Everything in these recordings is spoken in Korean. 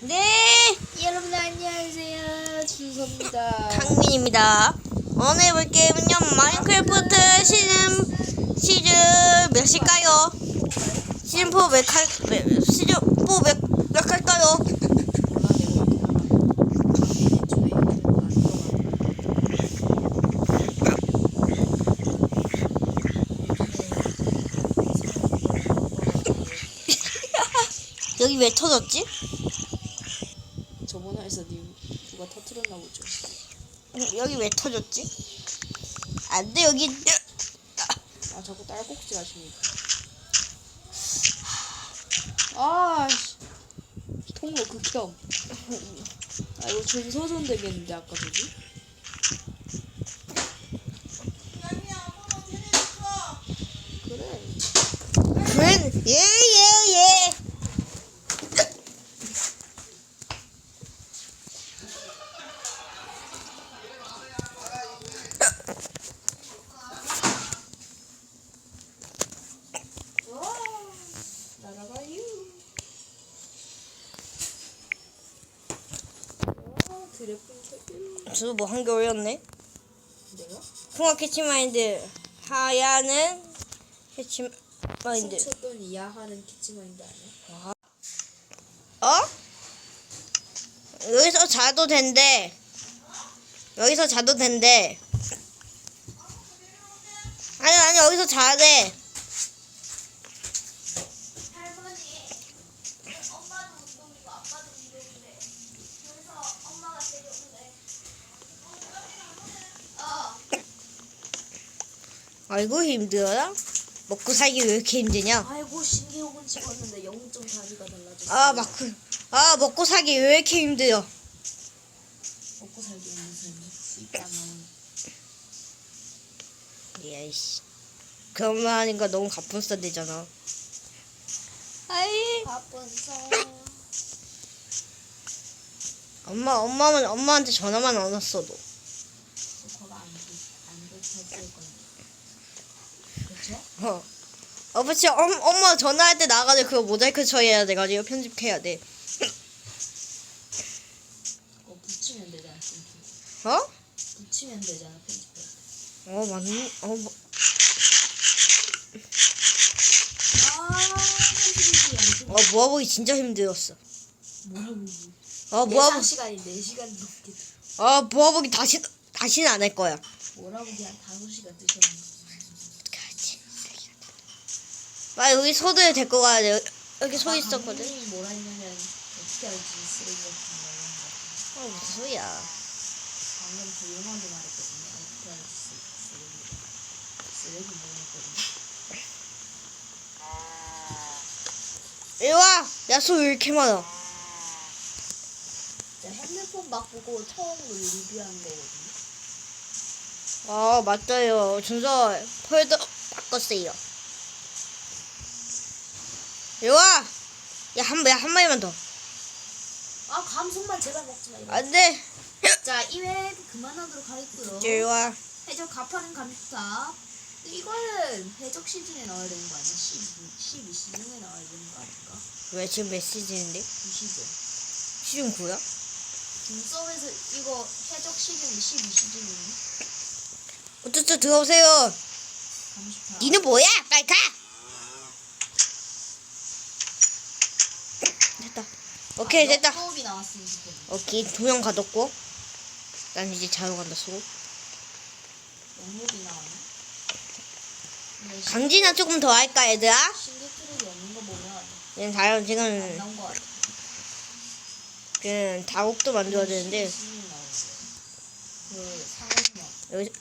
네, 여러분 안녕하세요 준서입니다. 강민입니다. 오늘 해볼 게임은요, 마인크래프트 시즌, 시즌 몇일까요? 시즌 4몇 할, 몇, 시즌 4 몇, 몇 할까요? 여기 왜 터졌지? 여기 왜 터졌지? 안 돼, 여기. 아 자꾸 딸꾹질 하십니까? 아 씨. 통로 극혐. 아 이거 전서전 되겠는데 아까 저기? 그래. 웬, 예, 예, 예. 날아가요. 아, 드래곤 저도 뭐한 개 올렸네. 내가? 풍화 캐치마인드. 하야는 캐치마인드. 쳤던 이하하는 키치마인드 아니야? 어? 여기서 자도 된대. 여기서 자도 된대. 아니, 아니, 여기서 자야 돼. 할머니, 엄마도 운동이고 아빠도 운동인데 그래서 엄마가 데려오는데 어, 아이고, 힘들어라. 먹고 살기 왜 이렇게 힘드냐? 아이고 신기록은 찍었는데 0.4기가 달라졌어. 아, 마크. 아, 먹고 살기 왜 이렇게 힘들어? 먹고 살기 무슨 수익감은 야이씨. 그런 말 하니까 너무 가뿐싸 되잖아. 아이. 바쁜서. 엄마, 엄마만, 엄마한테 전화만 안 왔어 도. 그거가 안안 됐을 거야. 그렇죠? 어. 아버지, 엄, 엄마 전화할 때 나가서 그거 모자이크 처리해야 돼가지고 편집해야 돼. 어 붙이면 되잖아 편집. 어? 붙이면 되잖아 편집할 때. 어, 맞네. 어, 뭐, 아. 어, 모아보기 진짜 힘들었어. 뭐라고? 어, 예상 모아보, 시간이 4시간 넘게. 어, 모아보기 다시, 다시는 안 할 거야. 뭐라고 그냥 5시간 드셨는데. 어떡하지? 아, 여기 소들 데리고 가야 돼. 여기 소 있었거든. 감독님이 뭐라 했냐면 어떻게 알지 쓰레기 같은 거 이런 거. 어, 무슨 소리야. 방금 조용하게 말했거든요. 어떻게 알지 쓰- 쓰레기. 쓰레기 먹었거든요. 이리 와! 야, 소왜 이렇게 많아? 제가 핸드폰 바꾸고 처음으로 리뷰한 거거든요. 아, 맞아요. 준서 폴더 바꿨어요. 이리 와! 야, 한, 야, 한 마리만 더. 아 감성만 제발 먹지 마. 이거. 안 돼. 자 2회 그만하도록 하겠고요. 이리 와. 해적 가파른 감스탑. 이거는 해적 시즌에 나와야 되는 거 아니야? 12, 12시즌에 나와야 되는 거 아닌가? 왜 지금 몇 시즌인데? 2시즌. 시즌 9야? 중섭에서 이거 해적 시즌 12시즌이니? 어쩌죠 들어오세요. 34. 니는 뭐야? 빨리 가! 됐다. 오케이, 됐다. 수업이 나왔으면 좋겠네. 오케이, 두명 가뒀고. 난 이제 자러 간다, 수고. 영목이 나왔네. 근데 강진아 조금 더 할까, 얘들아? 신기 트랙이 없는 거 보면 얘는 다른 안 지금, 나온 거 같아. 그, 다국도 만들어야 되는데. 그. 여기,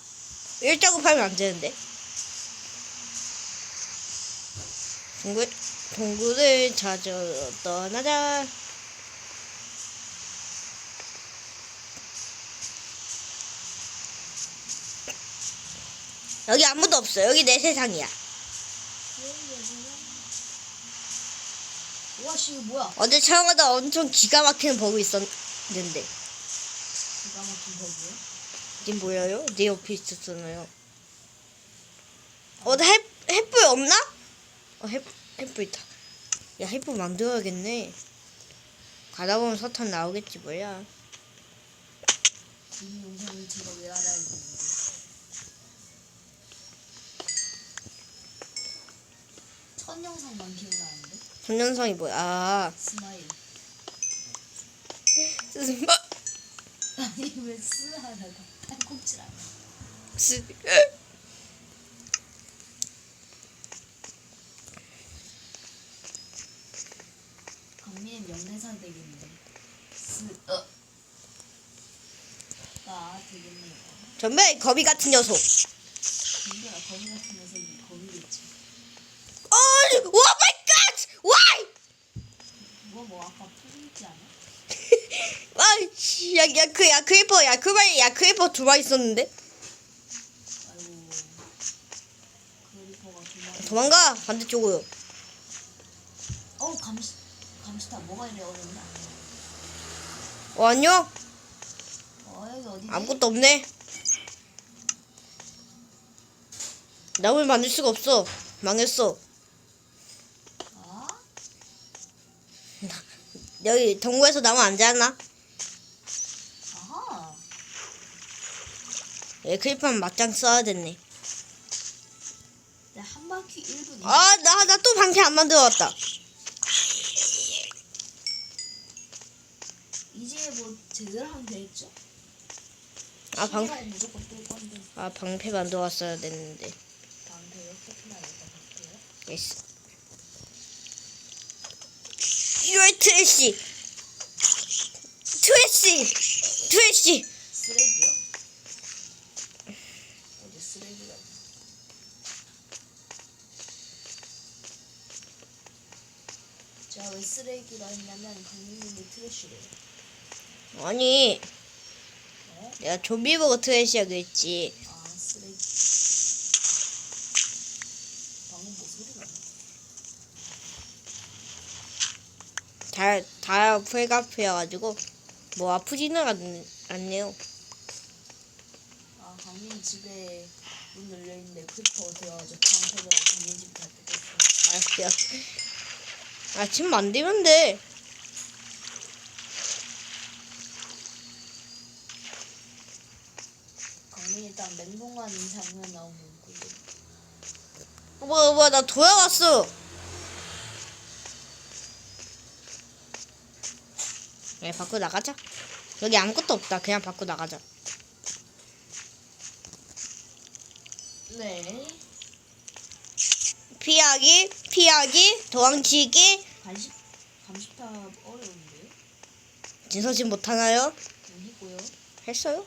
일자고 하면 안 되는데. 동굴, 동굴을 찾으러 떠나자. 여기 아무도 없어. 여기 내 세상이야. 와, 씨, 이거 뭐야? 어제 촬영하다 엄청 기가 막히는 버그 있었는데. 기가 막힌 버그야? 이게 뭐예요? 내 옆에 있었잖아요. 어, 나 햇, 햇불 없나? 어, 햇, 햇불 있다. 야, 햇불 만들어야겠네. 가다 보면 서탄 나오겠지 뭐야. 이 영상을 제가 왜 알아야 되는데? 첫 영상만 기억나는데? 전년성이 뭐야? 아, 스마일. 스마, 아니 왜 스하다가 팔꿈치라. 스, 강민의 명대사 되겠는데. 스 어. 아 되겠네요. 전배 거미 같은 녀석. 근데가 거미 같은 녀석이 거미겠지. 어, 오 마이 갓! 와이! 누가 뭐 아까 풀리지 않아? 와, 씨, 야, 야, 그, 야, 크리퍼, 야, 그 말, 야, 크리퍼 두 마리 있었는데? 아이고. 도망가, 반대쪽으로. 어우 감시 감시타 뭐가 이래 어렵나? 어, 안녕? 어 여기 어디지? 아무것도 없네. 나무를 만들 수가 없어. 망했어. 여기 동굴에서 나무 안 자나? 아하. 예, 크리퍼는 맞짱 써야 됐네. 나한 바퀴 1분 아, 나, 나 또 방패 안 만들어 왔다. 이제 뭐 제대로 하면 되겠죠? 아, 방, 무조건 뜰 건데 아, 방패 만들어 왔어야 됐는데. 방패 이렇게 나겠다 볼게요. 예스. 이걸 트래시. 트래시. 트래시. 쓰레기요? 어디 쓰레기가? 제가 왜 쓰레기라 했냐면 강민님이 트래쉬래요. 아니, 네? 내가 좀비 보고 트래시야 그랬지. 아 쓰레기. 방금 뭐 소리가 나? 다, 다 풀가프여가지고, 뭐 아프지는 않, 않네요. 아 강민 집에 문 열려 있는데 크리퍼가 들어가지고 방패로 강민 집다 뜯었어. 알았어요. 아, 집 만들면 돼. 강민이 딱 멘붕하는 장면 나오면 그게 뭐야, 뭐야, 나 돌아왔어. 예, 밖으로 나가자. 여기 아무것도 없다. 그냥 밖으로 나가자. 네. 피하기, 피하기, 도망치기. 감시 감시탑 어려운데 진서진 못하나요? 여기고요. 했어요?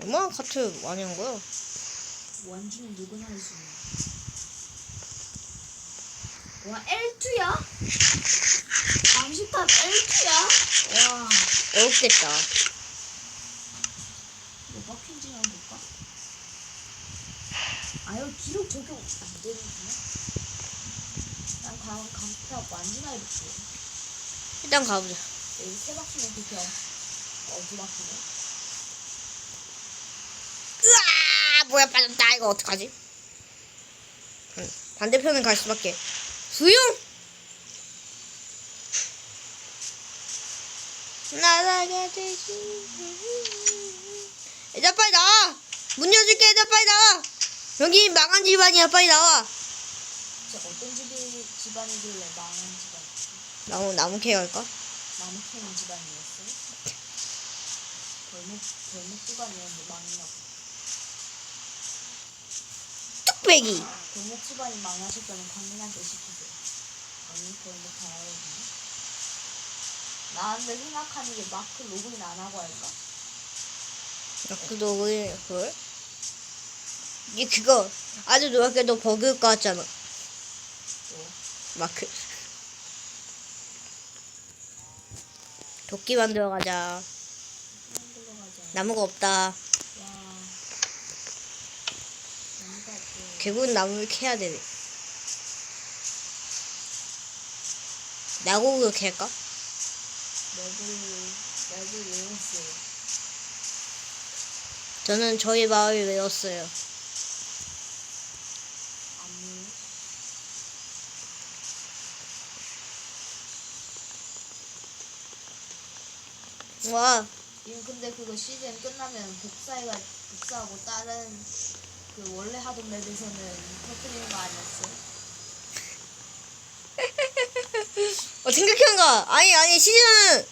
얼마나 카트 많이 한 거야? 완주는 누구나 할 수 있는. 와 L2야? 감시탑 L2야? 와 어렵겠다. 이거 막힌지 한번 볼까? 아 이거 기록 적용 안 되는구나. 난 감, 감시탑 완전 해볼게. 일단 가보자. 여기 세 바퀴는 비켜. 어, 두 바퀴네. 으아! 뭐야, 빠졌다. 이거 어떡하지? 응, 반대편은 갈 수밖에. 수용! 날아가 되지. 얘들아, 빨리 나와! 문 열어줄게, 얘들아, 빨리 나와! 여기 망한 집안이야, 빨리 나와! 진짜 어떤 집이 집안이길래 망한 집안? 나무, 나무 캐 갈까? 나무 캐는 집안이었어요? 벌목, 벌목 집안이었는데 망했나 봐. 뚝배기! 벌목 집안이 망하셨다면 강민한테 시키세요. 강민 벌목 잘하거든요. 나한테 생각하는 게 마크 로그인 안 하고 할까? 그도 왜, 그걸? 이게 그거, 아주 노랗게도 버그일 것 같잖아. 또. 마크. 도끼 만들어 가자. 나무가 없다. 결국은 나무를 캐야 되네. 나고그 캘까? 나도, 나도 외웠어요. 저는 저희 마을을 외웠어요. 와. 이거 근데 그거 시즌 끝나면 복사해가 복사하고 다른 그 원래 하던 맵에서는 터뜨리는 거 아니었어? 어, 생각해본가 아니 아니 시즌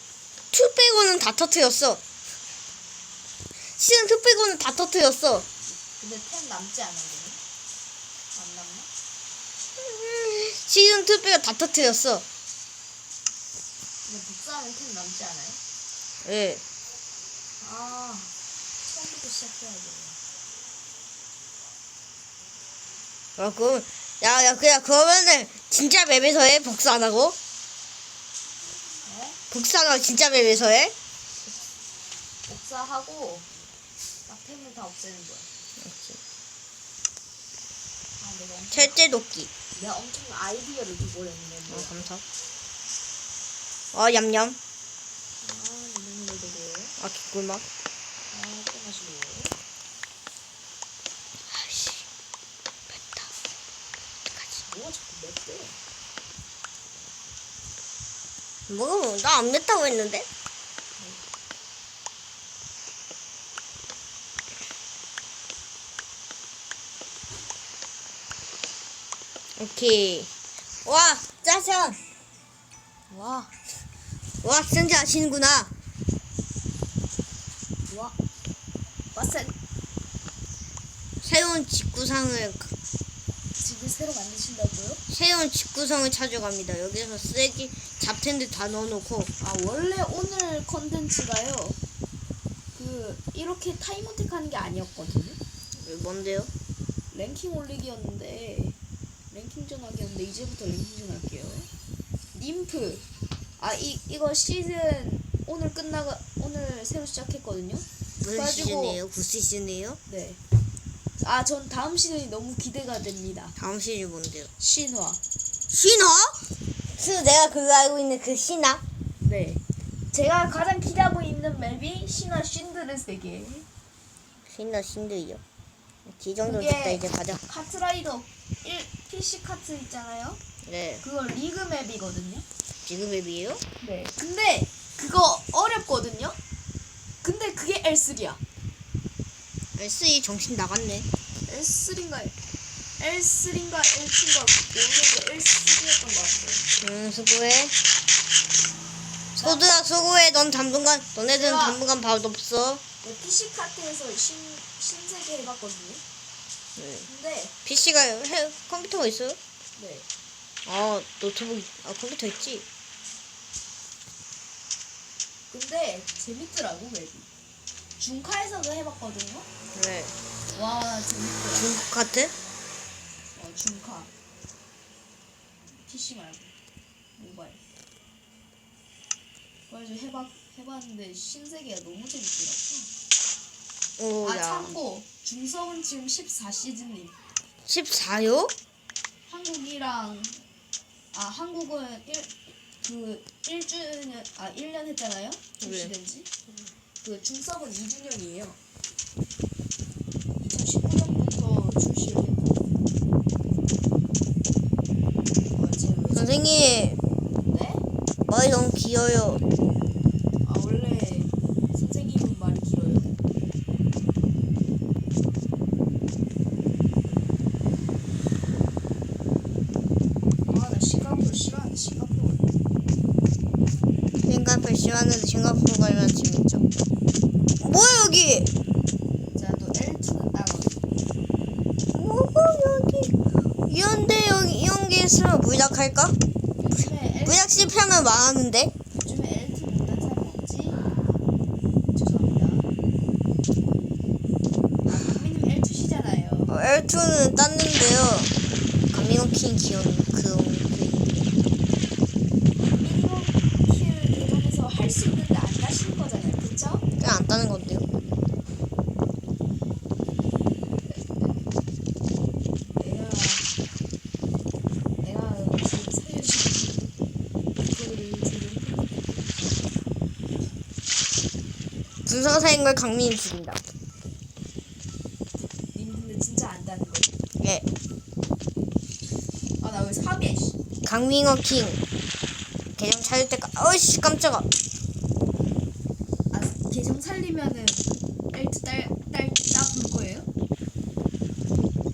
2 빼고는 다 터트렸어 시즌 2 빼고는 다 터트렸어 근데 템 남지 않아 그러면? 안 남나? 시즌 2 빼고 다 터트렸어 근데 복사하면 템 남지 않아요? 예 아 처음부터 시작해야 돼. 아, 그럼, 야, 야, 그냥, 그러면은, 진짜 맵에서 해? 복사 안 하고? 네? 복사 안 하고 진짜 맵에서 해? 복사하고 딱 템을 다 없애는 거야. 아 내가 엄청, 철제 도끼. 내가 엄청 아이디어를 두고 했는데 어, 뭐야? 감사. 어, 얌얌. 아 이런 걸 되고 아, 개꿀맛. 아 끝마시고 아이씨. 맵다. 어떡하지? 뭐가 자꾸 맵대? 뭐, 나안 맵다고 했는데? 오케이. 와, 짜잔. 와, 와, 승재 아시는구나. 와, 와센 새로운 직구상을, 집을 새로 만드신다고요? 새로운 직구상을 찾아갑니다. 여기서 쓰레기, 잡텐들 다 넣어놓고. 아 원래 오늘 컨텐츠가요. 그 이렇게 타임어택 하는 게 아니었거든요. 왜, 뭔데요? 랭킹 올리기였는데 랭킹전 하기였는데 이제부터 랭킹전 할게요. 님프 아 이 이거 시즌 오늘 끝나가 오늘 새로 시작했거든요. 무슨 시즌이에요? 구 시즌이에요? 네. 아 전 다음 시즌이 너무 기대가 됩니다. 다음 시즌 뭔데요? 신화. 신화? 그 내가 그거 알고 있는 그 신화? 네. 제가 가장 기대하고 있는 맵이 신화 신들의 세계. 신화 신드요. 지정도 그게- 됐다 이제 가자. 카트라이더 1 PC 카트 있잖아요. 네. 그거 리그 맵이거든요. 지금 앱이에요? 네. 근데 그거 어렵거든요. 근데 그게 L3야. SE 정신 나갔네. L3인가 L3인가 L2인가 모르겠는데 L3였던 것 같아요. 응 수고해. 소드야 수고해. 넌 당분간 너네들은 제가- 당분간 밥도 없어. 네, PC 카트에서 신 신세계 해봤거든요. 네. 근데 PC가 해, 컴퓨터가 있어요? 네. 아 노트북 아 컴퓨터 있지. 근데 재밌더라고 맵이. 중카에서도 해봤거든요. 네. 와 재밌더라. 중국 카트? 어 중카. PC 말고 모바일. 그래서 해봤 해봤는데 신세계가 너무 재밌더라고. 아 오야. 참고 중성은 지금 14시즌님. 14요? 한국이랑 아 한국은 1, 그 1주년 아 1년 했잖아요. 출시된 지. 그 중섭은 2주년이에요. 2019년부터 출시를 했고. 어, 제 선생님 네? 말이 너무 길어요. 아 원래 선생님은 말이 길어요. 아 나 싱가포르 싫어하는데 싱가포르. 싱가포르 싫어하는데 싱가포르 가면 재밌죠. 뭐야 여기? 자, 또 L2는 따로. 뭐가 여기? 이런데 여기 이런 게 있으면 무작할까? 실패하면 망하는데. 요즘에 L2 못한 사람 없지? 죄송합니다. 아, 강민님 L2시잖아요. 어, L2는 땄는데요. 강민호킹 기억 그런 그 미니멈 킬 대전에서 할 수 있는데 안 가시는 거잖아요. 그쵸? 그냥 안 따는 건데요. 내가, 내가 지금 살려주는 그거를 지금 분석 사인 걸 강민이 죽인다. 님 근데 진짜 안다는 거. 예. 아, 나왜 3이야, 씨. 강민호킹 계정 찾을 때까 어이씨 깜짝아. 살리면은 엘트 딸딸 따볼 거예요?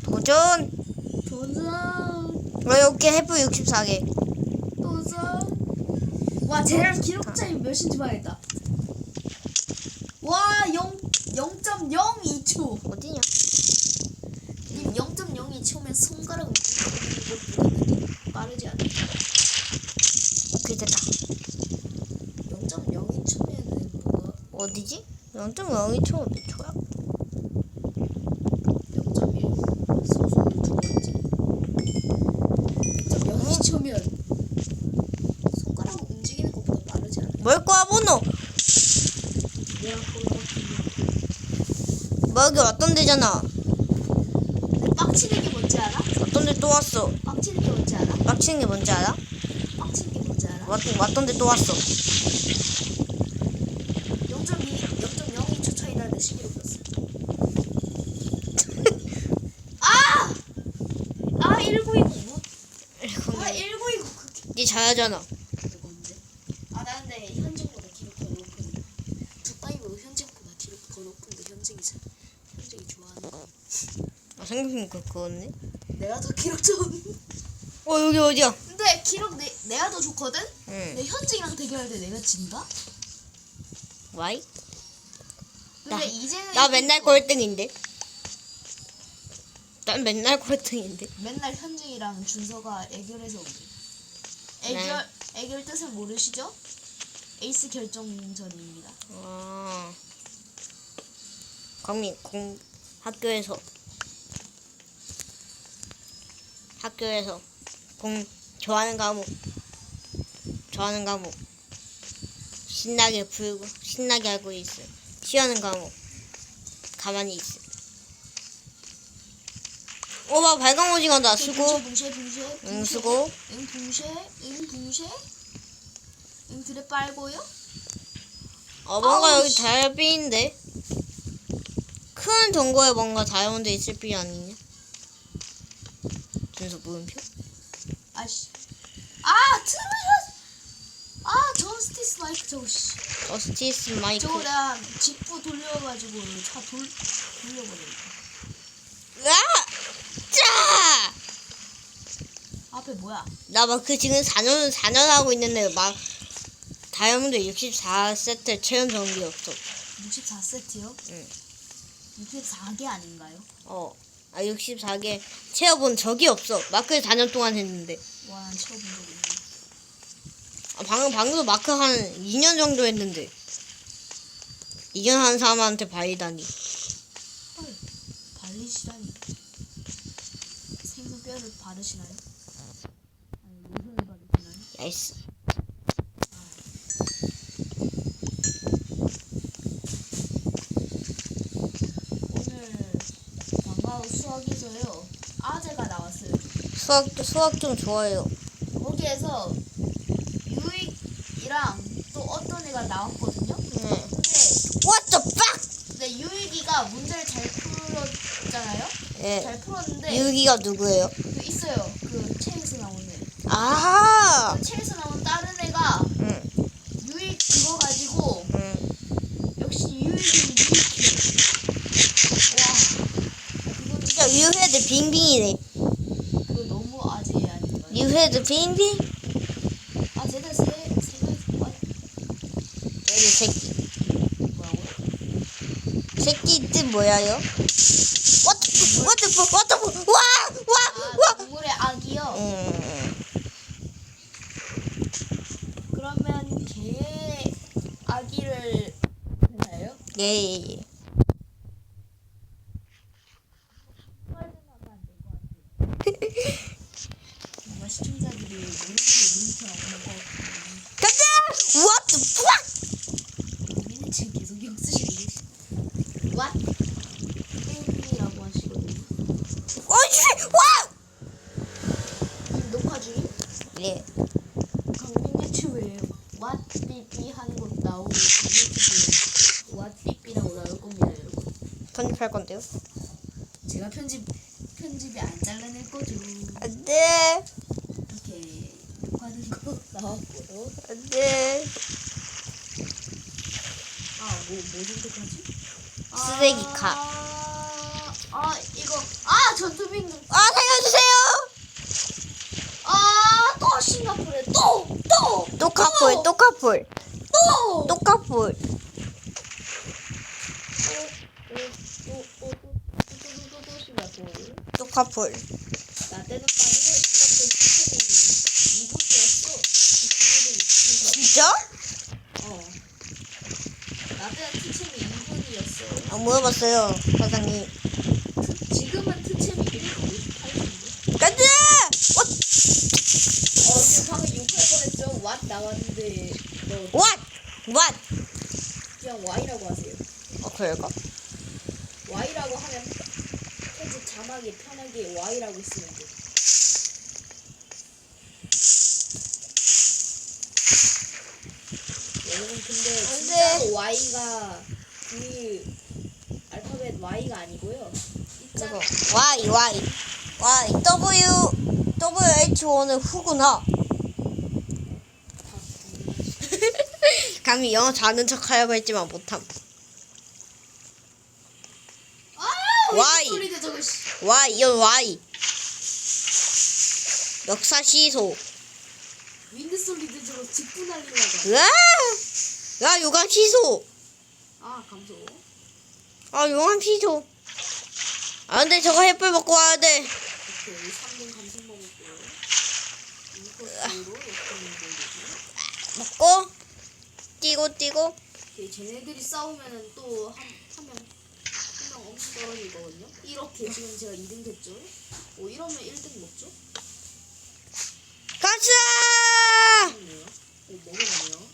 도전! 도전 어, 여기 해프 64개. 도전 와 쟤랑 기록 차이 몇인지 봐야겠다 와 0, 0.02초 어디냐? 님 0.02초면 손가락 움직이는 것 빠르지 않아? 오케이, 됐다. 0.02초면은 뭐가 어디지? 0.02초 몇 초야? 0.1 소수는 두 번째 0.02초면 손가락 움직이는 것보다 빠르지 않아? 뭘 거야, 번호? 내가 뭐 여기 어떤 데잖아. 빡치는 게 뭔지 알아? 어떤 데또 왔어. 빡치는 게 뭔지 알아? 빡치는 게 뭔지 알아? 빡치는 게 뭔지 알아? 왔, 왔던 데 또 왔어. 0.2 0.02초 차이 나는데 시기로 꼈어 아! 아 1929. 뭐? 아 1929 그거 언제? 아나 근데 현증보다 기록 더 높은데 두바이브 현증보다 기록 더 높은데 현증이 잘 현증이 좋아하는 거 아, 생각해보니까 그거네. 내가 더 기록 좋은 어, 여기 어디야? 근데 기록 내, 내가 더 좋거든? 응. 근데 현증이랑 대결할 때 내가 진다? 와이? 근데 나- 이제는 나 맨날 꼴등인데. 난 맨날 꼴등인데. 맨날 현증이랑 준서가 애결해서 오기. 네. 애결 애결 뜻을 모르시죠? 에이스 결정전입니다. 아. 광민, 공, 학교에서. 학교에서. 공, 좋아하는 과목. 좋아하는 과목. 신나게 풀고, 신나게 하고 있어. 싫어하는 과목. 가만히 있어. 오빠 발광. 수고. 붕쉐 붕쉐 응, 수고. 응 붕쉐 응 붕쉐 응 드레 빨고요? 어, 뭔가 아우, 여기 씨. 달빛인데? 큰 동거에 뭔가 다이아몬드 있을 필요 아니냐? 준수 물음표? 아씨. 아 트루샷. 아 저 스티스 마이크 저거 씨. 저스티스 마이크. 저거 내가 직부 돌려가지고 차 돌 돌려버려. 으아! 짜! 앞에 뭐야? 나 막 그 지금 4년, 4년 하고 있는데 막 다이아몬드 64세트 체험 정비 없어. 64세트요? 응. 64개 아닌가요? 어. 아, 64개 채워본 적이 없어. 마크 4년 동안 했는데. 와, 난 쳐본 적 있네. 아, 방금, 방금도 마크 한 2년 정도 했는데. 2년 한 사람한테 바이다니. 헐, 발리시다니. 생선 뼈를 바르시나요? 야이스. 오늘 방과 후 수학에서요. 아재가 나왔어요. 수학, 수학 좀 좋아해요. 거기에서 유익이랑 또 어떤 애가 나왔거든요. 네. 근데 What the fuck? 근데 유익이가 문제를 잘 풀었잖아요. 예. 잘 풀었는데 유기가 누구예요? 그 책에서 나온 다른 애가 응, 유익 그거 가지고 응. 역시 유익이 유익해. 와. 진짜 유헤드 빙빙이네. 그거 너무 아재 아닌가요? 유헤드 빙빙? 아 쟤들 세 세가 여기 새끼. 뭐라고요? 새끼 뜻 뭐야요? What the fuck? What the fuck? What the fuck? 와! 와! 아 와! 동물의 악이요. 음, 그러면 개 아기를 되나요? 예, 예, 예. 뭔가 시청자들이 물음표 물음표라고 하는 거 가자! What the fuck? 우리는 지금 계속 역쓰시는 What? 게임이라고 하시거든요. 어이씨! 와! 님 녹화 중임? 예. 강민 유튜브에 What 삐삐 하는 거 What 삐삐라고 나올 겁니다 여러분. 편집할 건데요? 제가 편집 편집이 안 잘라낼 거죠. 안 돼! 이렇게 녹화하는 거 나왔고요. 안 돼! 아 뭐, 뭐 선택하지? 쓰레기 카. 아, 아 이거 아 전투빙 아 살려주세요. 아또 싱가포르에 또또 또 카풀 또 카풀 시스템이 2분이었어 진짜? 어. 나 때는 티챔이 2분이었어 안 물어봤어요 사장님. 지금은 티챔이 1분 58분인데 가자. 왓 어 지금 방금 욕할 뻔했죠 왓 나왔는데 너 왓. 왓. 그냥 Y라고 하세요 어 그럴까? Y라고 하면 편집 자막에 편하게 Y라고 쓰면 돼. 여러분 근데 안 진짜로 Y가 그 알파벳 Y가 아니고요. 그거 Y Y Y W W H O는 후구나. 감히 영어 잘하는 척 하려고 했지만 못함. 소리도 씨. Y 이건 Y. 역사 시소. 윈드 솔리드 저거 직분 날리려고. 으아! 야 요강 시소. 아 감소. 아 요강 시소. 아 근데 저거 햇불 먹고 와야 돼. 오케이 3분 감성 먹었고요. 인코스로 역전을 보여주고. 먹고 뛰고 뛰고. 오케이, 쟤네들이 싸우면은 또 한 한명 한 명 엄청 떨어지거든요. 이렇게 지금 제가 2등 됐죠. 오 이러면 1등 먹죠? 가자! 먹네요. 오 먹었네요.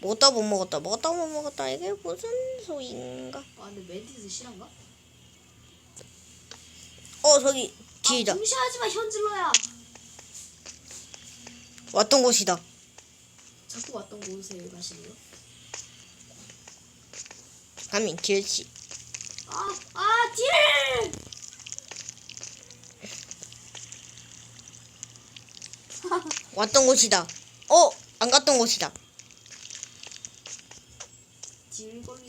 먹었다 못 먹었다 먹었다 못 먹었다 이게 무슨 소인가? 아 근데 멘티스 실한가? 어 저기 뒤다 아, 무시하지 마 현질러야. 왔던 곳이다. 자꾸 왔던 곳에 가시네요. 가민 길치. 아, 아, 딜! 왔던 곳이다. 어, 안 갔던 곳이다. 딜 걸리는.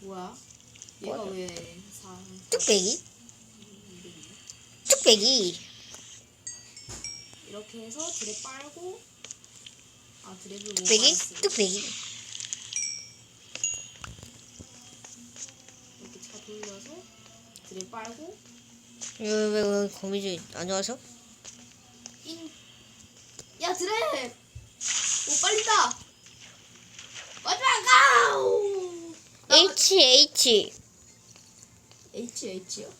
뭐야? 얘가 뭐야? 왜 사? 뚝배기. 드랩 빨고 아 드랩을 못 뚝배기? 뚝배기. 이렇게 차 돌려서 드랩 빨고 왜, 왜, 왜, 거미줄 안녕하세요? 인. 야 드랩! 오 빨리다! 마지막 가우! H, H, H H요?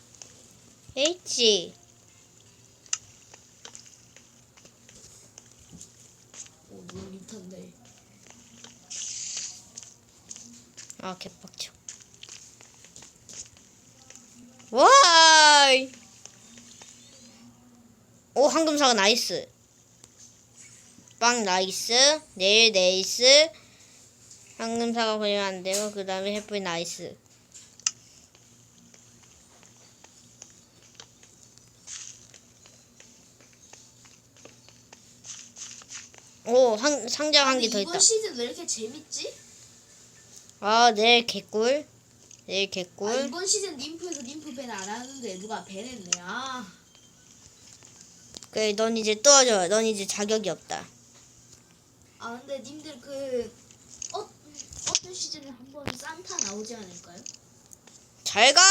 H. 오 너무 리턴데 아, 개빡쳐. 와이! 오, 황금사가 나이스. 빵 나이스. 내일 네이스. 황금사가 걸리면 안 되고, 그 다음에 햇불 나이스. 오, 한, 상자 한 개 더 있다. 이번 시즌 왜 이렇게 재밌지? 아, 내일 개꿀. 내일 아, 개꿀. 이번 시즌 님프에서 님프 밴 안 하는데 누가 밴했네 아 그래, 넌 이제 떨어져. 넌 이제 자격이 없다. 아 근데 님들 그 어, 어떤 시즌에 한번 산타 나오지 않을까요? 잘 가!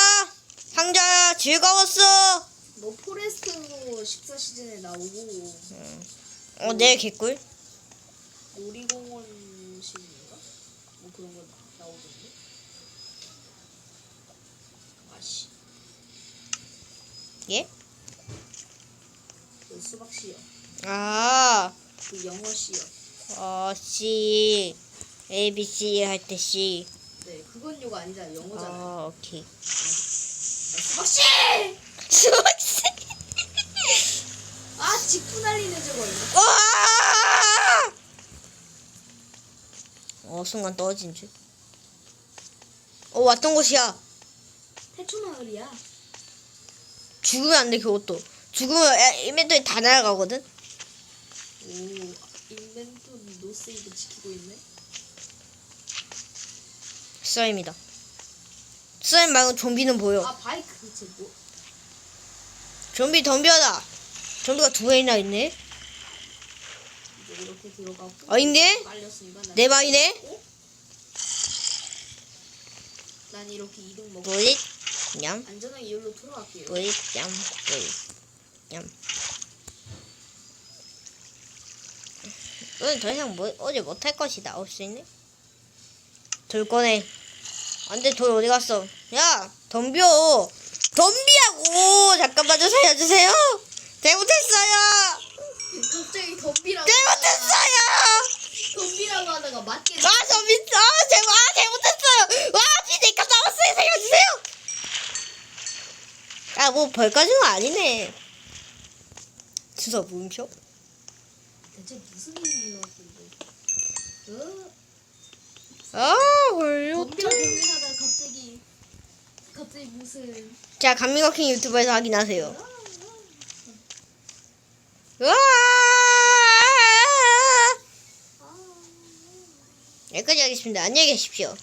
상자야, 즐거웠어! 뭐 포레스트도 14 시즌에 나오고 어, 내일 개꿀. 놀이공원 시즌인가? 뭐 그런 거 수박 시요 아, 그 영어 시요 어, C. A, B, C 할 때 C. 네 그건 요거 아니잖아 영어잖아 요 어, 오케이. 아, 수박 씨! 수학생! 아 직분 날리는 저거 와! 어, 순간 떨어진 줄. 어, 왔던 곳이야. 태초 마을이야 죽으면 안 돼, 그것도. 죽으면 에- 이벤트에 다 날아가거든? 오 인벤토는 노세이브 지키고 있네. 슬라임이다. 슬라임 말고 좀비는 보여. 아 바이크 쟤 뭐? 좀비 덤벼라. 좀비가 두 개나 있네. 이제 이렇게 들어가고. 아닌데? 난내 말이네. 어? 난 이렇게 이동 먹고 뿌릿, 냠, 안전하게 여기로 돌아갈게요. 뿌릿, 냠, 뿌릿, 냠. 오늘 더 이상 뭐, 어제 못할 것이다. 올 수 있네? 돌 꺼내. 안 돼, 돌 어디 갔어? 야, 덤벼. 덤비하고! 잠깐만 좀 살려주세요. 잘못했어요. 갑자기 덤비라고 잘못했어요. 덤비라고 하다가 맞게 아, 저 미, 아, 제발, 아, 잘못했어요. 와, 비데이카 싸웠어요. 살려주세요. 아, 뭐, 벌까지는 아니네. 주소 물음표? 대체 무슨 일이 일어났는데? 어? 아, 걸려. 덤비라 덤비하다가 갑자기 갑자기 무슨 자, 감미거킹 유튜브에서 확인하세요. 우와! 여기까지 하겠습니다. 안녕히 계십시오.